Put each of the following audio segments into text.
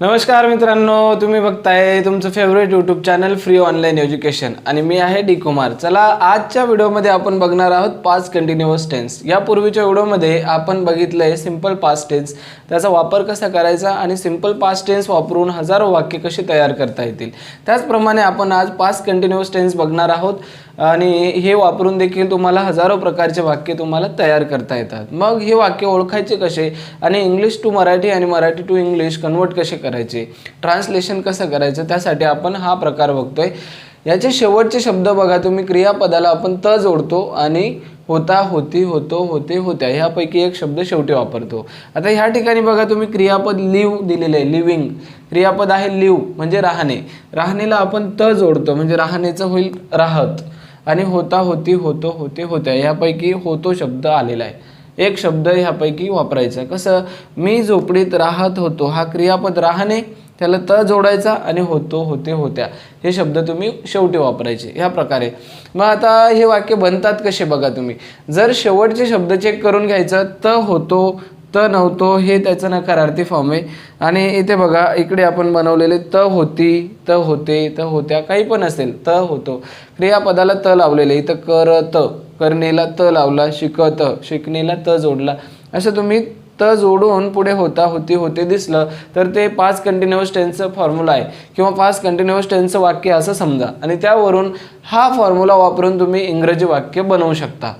नमस्कार मित्रांनो तुम्ही बघताय तुमचं favourite YouTube channel free online education आणि मी आहे डी कुमार. चला आजच्या व्हिडिओमध्ये आपण बघणार आहोत पाच कंटिन्युअस टेन्स यापूर्वीच्या व्हिडिओमध्ये आपण बघितलंय सिंपल पास्ट टेन्स त्याचा वापर कसा करायचा आणि सिंपल पास्ट टेन्स वापरून हजारो वाक्य कशी तयार करता येतील. त्याचप्रमाणे आपण आज पाच कंटिन्युअस टेन्स बघणार आहोत. आणि हे वापरून देखील तुम्हाला हजारो प्रकारचे वाक्य तुम्हाला तयार करता येतात. मग हे वाक्य ओळखायचे कसे? आणि इंग्लिश टू मराठी आणि मराठी टू इंग्लिश कन्वर्ट कसे करायचे? ट्रान्सलेशन कसं करायचं? त्यासाठी आपण हा प्रकार बघतोय. याचे शेवटचे शब्द बघा तुम्ही. क्रियापदाला आपण त जोडतो आणि होता होती होतो होते होत्या ह्यापैकी एक शब्द शेवटी वापरतो. आता ह्या ठिकाणी बघा तुम्ही. क्रियापद लिव दिलेलं आहे. लिव्हिंग क्रियापद आहे लिव म्हणजे राहणे. राहणेला आपण त जोडतो म्हणजे राहणेचं होईल राहत. आणि होता होती होतो होते होत्या. ह्यापैकी होतो शब्द आलेला आहे. एक शब्द ह्यापैकी वापरायचा. कसं? मी झोपडीत राहत होतो. हा क्रियापद राहणे त्याला त जोडायचा आणि होतो होते होत्या. हे शब्द तुम्ही शेवटी वापरायचे. ह्या प्रकारे. मग आता हे वाक्य बनतात कसे बघा तुम्ही. जर शेवटचे शब्द चेक करून घ्यायचं त होतो त नव्हतो हे त्याचं नकारार्थी फॉर्म आहे. आणि इथे बघा इकडे आपण बनवलेले त होती त होते त होत्या काही पण असेल त होतो. क्रियापदाला त लावलेले इथं करत करणेला त लावला शिकत शिकणेला त जोडला. असं तुम्ही त जोडून पुढे होता होती होते दिसलं तर ते पाच कंटिन्युअस टेन्सचं फॉर्म्युला आहे. किंवा पाच कंटिन्युअस टेन्सचं वाक्य असं समजा. आणि त्यावरून हा फॉर्म्युला वापरून तुम्ही इंग्रजी वाक्य बनवू शकता.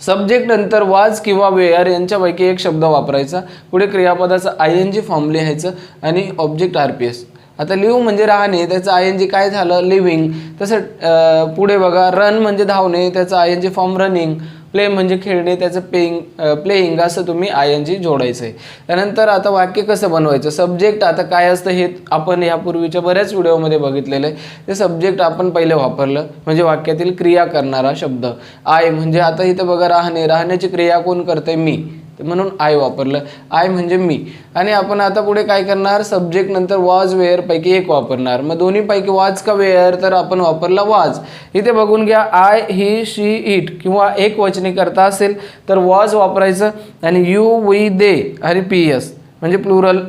सब्जेक्ट नंतर वाज किंवा वेआर यांच्यापैकी एक शब्द वापरायचा. पुढे क्रियापदाचं आय एन जी फॉर्म लिहायचं आणि ऑब्जेक्ट आर पी एस आता लिव्ह म्हणजे राहणे त्याचं आय एन जी काय झालं? लिव्हिंग तसं पुढे बघा रन म्हणजे धावणे त्याचं I N G form running play म्हणजे खेळणे त्याचं पेईंग प्लेईंग असं तुम्ही आय एन जी जोडायचं आहे त्यानंतर आता वाक्य कसं बनवायचं? सब्जेक्ट आता काय असतं हे आपण यापूर्वीच्या बऱ्याच व्हिडिओमध्ये बघितलेलं आहे. ते सब्जेक्ट आपण पहिले वापरलं म्हणजे वाक्यातील क्रिया करणारा शब्द. आय म्हणजे आता इथं बघा राहणे. राहण्याची क्रिया कोण करते मी. म्हणून आय वापरलं. आय म्हणजे मी. आणि आपण आता पुढे काय करणार? सब्जेक्ट नंतर वाज वेअर पैकी एक वापरणार. मग दोन्ही पैकी वाज का वेअर तर आपण वापरला वाज इथे बघून घ्या आय ही शी इट किंवा एक वचने करता असेल तर वाज वापरायचं आणि यू वी दे आणि पी एस म्हणजे प्लुरल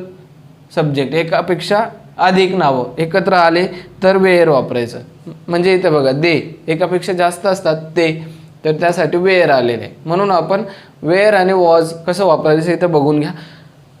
सब्जेक्ट एकापेक्षा अधिक नावं एकत्र आले तर वेअर वापरायचं. म्हणजे इथे बघा दे एकापेक्षा जास्त असतात ते. तर त्यासाठी वेअर आलेले. आहे म्हणून आपण वेअर आणि वॉज कसं वापरायचं इथं बघून घ्या.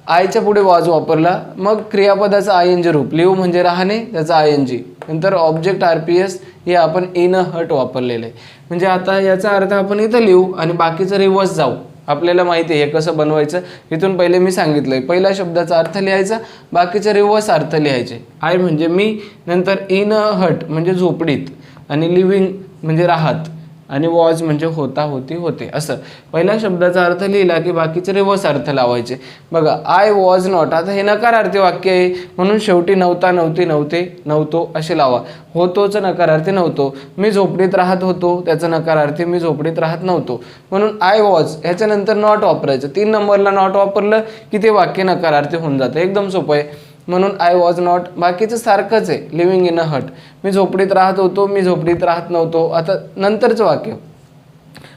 आयच्या पुढे वॉज वापरला मग क्रियापदाचं आय एन जी रूप लिव म्हणजे राहणे त्याचं आय एन जी नंतर ऑब्जेक्ट आर पी एस हे आपण इन अ हट वापरलेलं आहे. म्हणजे आता याचा अर्थ आपण इथं लिहू आणि बाकीचं रिवर्स जाऊ. आपल्याला माहिती आहे हे कसं बनवायचं इथून पहिले मी सांगितलं आहे पहिल्या शब्दाचा अर्थ लिहायचा बाकीचे रिवर्स अर्थ लिहायचे. आय म्हणजे मी नंतर इन अ हट म्हणजे झोपडीत आणि लिव्हिंग म्हणजे राहत. आणि वॉज म्हणजे होता होती होते. असं. पहिल्या शब्दाचा अर्थ लिहिला की बाकीचे रिवर्स अर्थ लावायचे. बघा आय वॉज नॉट आता हे नकारार्थी वाक्य आहे. म्हणून शेवटी नव्हता नव्हती नव्हते नव्हतो असे लावा. होतोचं नकारार्थी नव्हतो. मी झोपडीत राहत होतो. त्याचं नकारार्थी मी झोपडीत राहत नव्हतो. म्हणून आय वॉज ह्याच्यानंतर नॉट वापरायचं. तीन नंबरला नॉट वापरलं की ते वाक्य नकारार्थी होऊन जातं. एकदम सोपं आहे. म्हणून आय वॉज नॉट बाकीचं सारखंच आहे. लिव्हिंग इन अ हट मी झोपडीत राहत होतो मी झोपडीत राहत नव्हतो. आता नंतरचं वाक्य.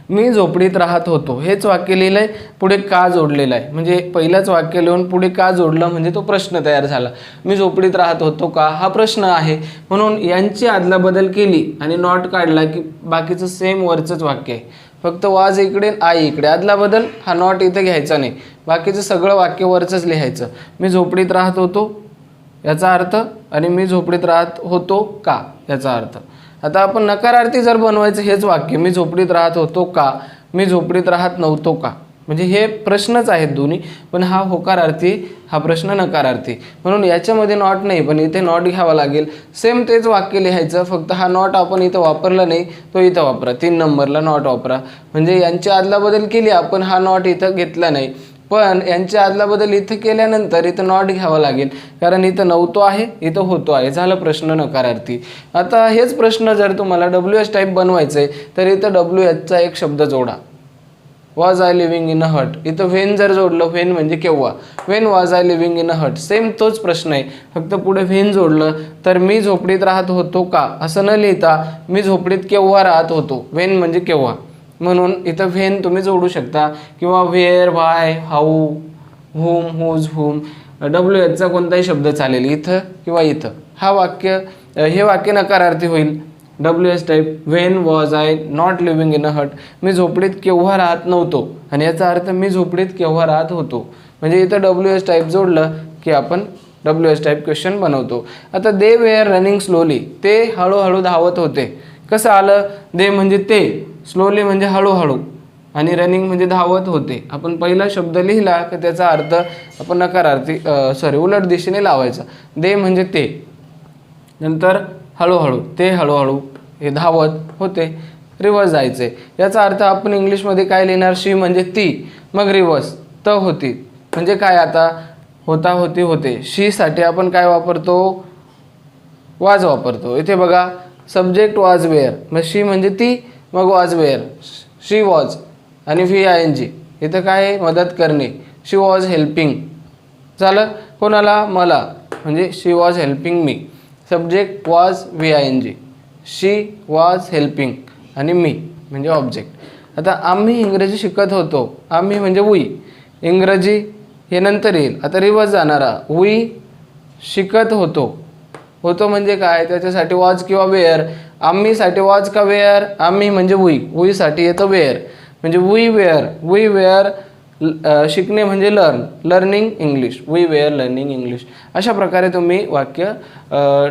मी झोपडीत राहत होतो. हेच वाक्य लिहिलं आहे पुढे का जोडलेलं आहे? म्हणजे पहिलंच वाक्य लिहून पुढे का जोडलं? म्हणजे तो प्रश्न तयार झाला. मी झोपडीत राहत होतो का? हा प्रश्न आहे. म्हणून यांची अदलाबदल केली आणि नॉट काढला की बाकीचं सेम वरचंच वाक्य आहे. फक्त वाज इकडे आय इकडे. आदलाबदल हा नॉट इथे घ्यायचा नाही. बाकीचं सगळं वाक्य वरचंच लिहायचं. मी झोपडीत राहत होतो याचा अर्थ आणि मी झोपडीत राहत होतो का याचा अर्थ. आता आपण नकारार्थी जर बनवायचं हेच वाक्य मी झोपडीत राहत होतो का मी झोपडीत राहत नव्हतो का? म्हणजे हे प्रश्नच आहेत दोन्ही पण हा होकारार्थी हा प्रश्न नकारार्थी. म्हणून याच्यामध्ये नॉट नाही पण इथे नॉट घ्यावा लागेल. सेम तेच वाक्य लिहायचं फक्त हा नॉट आपण इथं वापरला नाही तो इथं वापरा. तीन नंबरला नॉट वापरा. म्हणजे यांची अदलाबदल केली आपण हा नॉट इथं घेतला नाही. पण यांची अदलाबदल इथं केल्यानंतर इथं नॉट घ्यावं लागेल. कारण इथं नव्हतो आहे इथं होतो आहे. झालं प्रश्न नकारार्थी. आता हेच प्रश्न जर तुम्हाला डब्ल्यू एच टाईप बनवायचं आहे तर इथं डब्ल्यू एचचा एक शब्द जोडा. Was I living in a hut इथं व्हेन जर जोडलं व्हेन म्हणजे केव्हा? When was I living in a hut same तोच प्रश्न आहे. फक्त पुढे व्हेन जोडलं तर मी झोपडीत राहत होतो का? असं न लिहिता मी झोपडीत केव्हा राहत होतो? व्हेन म्हणजे केव्हा? म्हणून इथं व्हेन तुम्ही जोडू शकता. किंवा where why how whom whose whom W एचचा कोणताही शब्द चालेल. इथं किंवा इथं. हा वाक्य हे वाक्य नकारार्थी होईल. W S type when was I not living in a hut मी झोपडीत केव्हा राहत नव्हतो? आणि याचा अर्थ मी झोपडीत केव्हा राहत होतो? म्हणजे इथं डब्ल्यू एस टाईप जोडलं की आपण डब्ल्यू एस टाईप क्वेश्चन बनवतो. आता दे वेअर रनिंग स्लोली ते हळूहळू धावत होते. कसं आलं? दे म्हणजे ते. स्लोली म्हणजे हळूहळू. आणि रनिंग म्हणजे धावत होते. आपण पहिला शब्द लिहिला की त्याचा अर्थ आपण नकारार्थी सॉरी उलट दिशेने लावायचा. दे म्हणजे ते. नंतर हळूहळू ते हळूहळू हे धावत होते. रिवर्स जायचे. याचा अर्थ आपण इंग्लिशमध्ये काय लिहिणार? शी म्हणजे ती. मग रिवर्स त होती. म्हणजे काय आता? होता होती होते. शीसाठी आपण काय वापरतो? वाज वापरतो. इथे बघा सब्जेक्ट वाज वेअर मग शी म्हणजे ती. मग वॉज वेअर शी वॉज आणि व्ही आय एन जी. इथं काय आहे मदत करणे? She was helping. झालं? कोणाला? मला. म्हणजे she was helping me. Subject was V I N G. She was helping आणि मी म्हणजे ऑब्जेक्ट. आता आम्ही इंग्रजी शिकत होतो. आम्ही म्हणजे वी इंग्रजी हे नंतर येईल. आता रिवर्स जाणारा. वी शिकत होतो. होतो म्हणजे काय? त्याच्यासाठी वॉज किंवा वेअर. आम्हीसाठी वॉज का वेअर? आम्ही म्हणजे वुई. वुईसाठी येतं वेअर. म्हणजे वी वेअर. वी वेअर शिकणे म्हणजे learn learning English we were learning English अशा प्रकारे तुम्ही वाक्य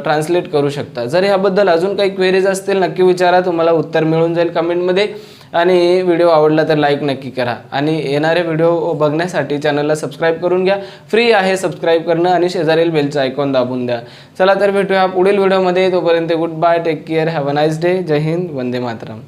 ट्रान्सलेट करू शकता. जर ह्याबद्दल अजून काही क्वेरीज असतील नक्की विचारा. तुम्हाला उत्तर मिळून जाईल कमेंटमध्ये आणि व्हिडिओ आवडला तर लाईक नक्की करा. आणि येणारे व्हिडिओ बघण्यासाठी चॅनलला सबस्क्राईब करून घ्या. फ्री आहे सबस्क्राईब करणं आणि शेजारील बेलचं आयकॉन दाबून द्या. चला तर भेटूया पुढील व्हिडिओमध्ये तोपर्यंत good bye take care have a nice day जय हिंद वंदे मातरम.